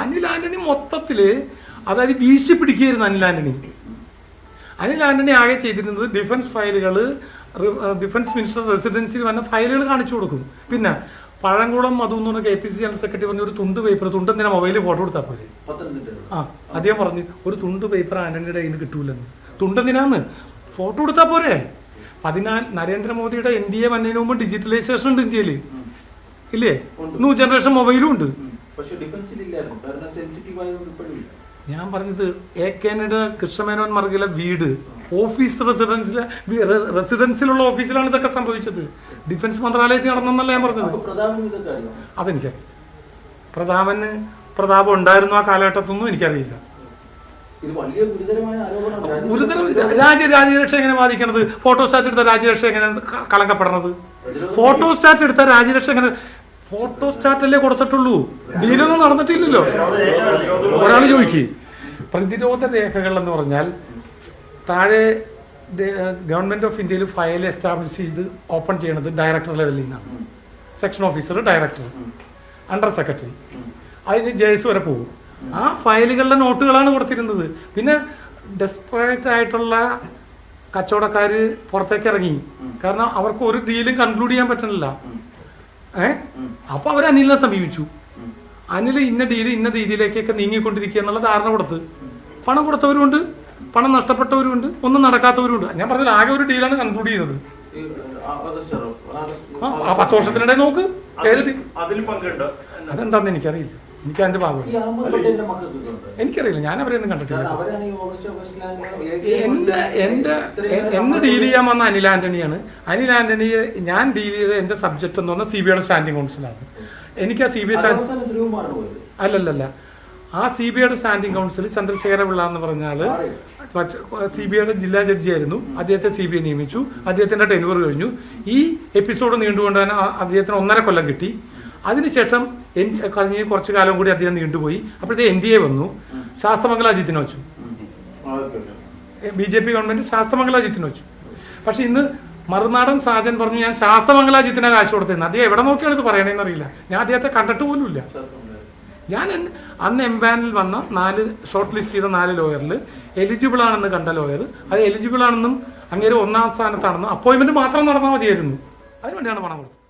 അനിൽ ആന്റണി മൊത്തത്തിൽ അതായത് വീശി പിടിക്കുകയായിരുന്നു അനിൽ ആന്റണി. അനിൽ ആന്റണി ആകെ ചെയ്തിരുന്നത് ഡിഫൻസ് ഫയലുകൾ ഡിഫൻസ് മിനിസ്റ്റർ റെസിഡൻസിൽ വന്ന ഫയലുകൾ കാണിച്ചു കൊടുക്കും. പിന്നെ പഴംകുളം മധു എന്ന് പറഞ്ഞ K P C general secretary പറഞ്ഞ ഒരു തുണ്ട് പേപ്പർ തുണ്ട് എന്തിനാ മൊബൈലിൽ ഫോട്ടോ കൊടുത്താൽ പോലെ ആ അദ്ദേഹം പറഞ്ഞു ഒരു തുണ്ട് പേപ്പർ ആന്റണിയുടെ കയ്യിൽ കിട്ടൂലെന്ന്. തുണ്ടെന്തിനാന്ന് ഫോട്ടോ കൊടുത്താൽ പോരെ? പതിനാല് നരേന്ദ്രമോദിയുടെ എൻ ഡി എ വന്നതിന് മുമ്പ് ഡിജിറ്റലൈസേഷൻ ഉണ്ട് ഇന്ത്യയിൽ ഇല്ലേ? ന്യൂ ജനറേഷൻ മൊബൈലും ഉണ്ട്. പക്ഷെ ഡിഫൻസിൽ ഇല്ലായിരുന്നു. കാരണം സെൻസിറ്റീവ് ആയതുകൊണ്ട് ഇപ്പോഴും ഇല്ല. ഞാൻ പറഞ്ഞത് എ കെനയുടെ കൃഷ്ണമേനോൻ മറുകിലെ വീട്. ഓഫീസ് റെസിഡൻസിലെ റെസിഡൻസിലുള്ള ഓഫീസിലാണ് ഇതൊക്കെ സംഭവിച്ചത്. ഡിഫൻസ് മന്ത്രാലയത്തിൽ നടന്നെന്നല്ല ഞാൻ പറഞ്ഞത്. അതെനിക്കറിയാം പ്രതാപന് പ്രതാപം ഉണ്ടായിരുന്നു ആ കാലഘട്ടത്തൊന്നും എനിക്കറിയില്ല. ഗുരുതരം രാജ്യ രാജ്യരക്ഷ എങ്ങനെ ബാധിക്കണത്? ഫോട്ടോസ്റ്റാറ്റ് എടുത്ത രാജ്യരക്ഷ എങ്ങനെ കളങ്കപ്പെടണത് കളങ്കപ്പെടണത് ഫോട്ടോസ്റ്റാറ്റ് എടുത്ത രാജ്യരക്ഷ എങ്ങനെ ഫോട്ടോസ്റ്റാറ്റ് സ്റ്റാറ്റല്ലേ കൊടുത്തിട്ടുള്ളൂ? ഡീലൊന്നും നടന്നിട്ടില്ലല്ലോ. ഒരാൾ ചോദിക്കേ. പ്രതിരോധ രേഖകൾ എന്ന് പറഞ്ഞാൽ താഴെ ഗവൺമെന്റ് ഓഫ് ഇന്ത്യയിൽ ഫയൽ എസ്റ്റാബ്ലിഷ് ചെയ്ത് ഓപ്പൺ ചെയ്യണത് ഡയറക്ടർ ലെവലിൽ നിന്നാണ്. Section officer director under secretary അതിന് ജയസ് വരെ പോകും. ആ ഫയലുകളുടെ നോട്ടുകളാണ് കൊടുത്തിരുന്നത്. പിന്നെ ഡെസ്പറേറ്റ് ആയിട്ടുള്ള കച്ചവടക്കാർ പുറത്തേക്ക് ഇറങ്ങി. കാരണം അവർക്ക് ഒരു ഡീലും കൺക്ലൂഡ് ചെയ്യാൻ പറ്റണില്ല. ഏ? അപ്പൊ അവർ അനിലിനെ സമീപിച്ചു. അനിൽ ഇന്ന രീതി ഇന്ന രീതിയിലേക്കൊക്കെ നീങ്ങിക്കൊണ്ടിരിക്കുക എന്നുള്ള ധാരണ കൊടുത്ത്. പണം കൊടുത്തവരുണ്ട് പണം നഷ്ടപ്പെട്ടവരുണ്ട് ഒന്നും നടക്കാത്തവരുണ്ട് ഞാൻ പറഞ്ഞത് ആകെ ഒരു ഡീലാണ് കൺക്ലൂഡ് ചെയ്തത് ആ, പത്ത് വർഷത്തിനിടെ നോക്ക്. ഏത് അതെന്താന്ന് എനിക്കറിയില്ല. എനിക്ക് അതിന്റെ ഭാഗം ഈ അഹമ്മദ് പട്ടേലിന്റെ മക്കൾക്ക് എനിക്കറിയില്ല ഞാൻ അവരെയൊന്നും കണ്ടിട്ടില്ല എന്റെ എന്റെ എന്നെ ഡീൽ ചെയ്യാൻ വന്ന അനിൽ ആന്റണിയാണ്. അനിൽ ആന്റണിയെ ഞാൻ ഡീൽ ചെയ്ത എന്റെ സബ്ജക്ട് എന്ന് പറഞ്ഞാൽ സി ബി ഐയുടെ സ്റ്റാൻഡിംഗ് കൗൺസിലാണ് എനിക്ക് ആ സി ബി ഐ അല്ലല്ലല്ല. ആ സി ബി ഐയുടെ സ്റ്റാൻഡിംഗ് കൗൺസിൽ ചന്ദ്രശേഖര പിള്ള എന്ന് പറഞ്ഞാൽ സി ബി ഐയുടെ ജില്ലാ ജഡ്ജിയായിരുന്നു അദ്ദേഹത്തെ സി ബി ഐ നിയമിച്ചു. അദ്ദേഹത്തിന്റെ ടെനുവർ കഴിഞ്ഞു. ഈ എപ്പിസോഡ് നീണ്ടുകൊണ്ട് തന്നെ അദ്ദേഹത്തിന് ഒന്നര കൊല്ലം കിട്ടി. അതിനുശേഷം എൻ കഴിഞ്ഞ് കുറച്ചു കാലം കൂടി അദ്ദേഹം നീണ്ടുപോയി. അപ്പോഴത്തെ എൻ ഡി എ വന്നു. ശാസ്ത്രമംഗല അജിത്തിനെ വെച്ചു. ബി ജെ പി ഗവൺമെന്റ് ശാസ്ത്രമംഗലാജിത്തിന് വെച്ചു. പക്ഷെ ഇന്ന് മറുനാടൻ സാജൻ പറഞ്ഞു ഞാൻ ശാസ്ത്രമംഗലാജിത്തിനെ കാശ് കൊടുത്തിരുന്നു അദ്ദേഹം എവിടെ നോക്കിയാണ് ഇത് പറയണേന്ന് അറിയില്ല. ഞാൻ അദ്ദേഹത്തെ കണ്ടിട്ട് പോലുമില്ല ഞാൻ അന്ന് അന്ന് എംപാനിൽ വന്ന നാല് ഷോർട്ട് ലിസ്റ്റ് ചെയ്ത നാല് ലോയറിൽ എലിജിബിൾ ആണെന്ന് കണ്ട ലോയർ അത് എലിജിബിൾ ആണെന്നും അങ്ങനെ ഒന്നാം സ്ഥാനത്താണെന്നും അപ്പോയിൻമെന്റ് മാത്രം നടന്നാൽ മതിയായിരുന്നു. അതിനുവേണ്ടിയാണ് പണം കൊടുത്തത്.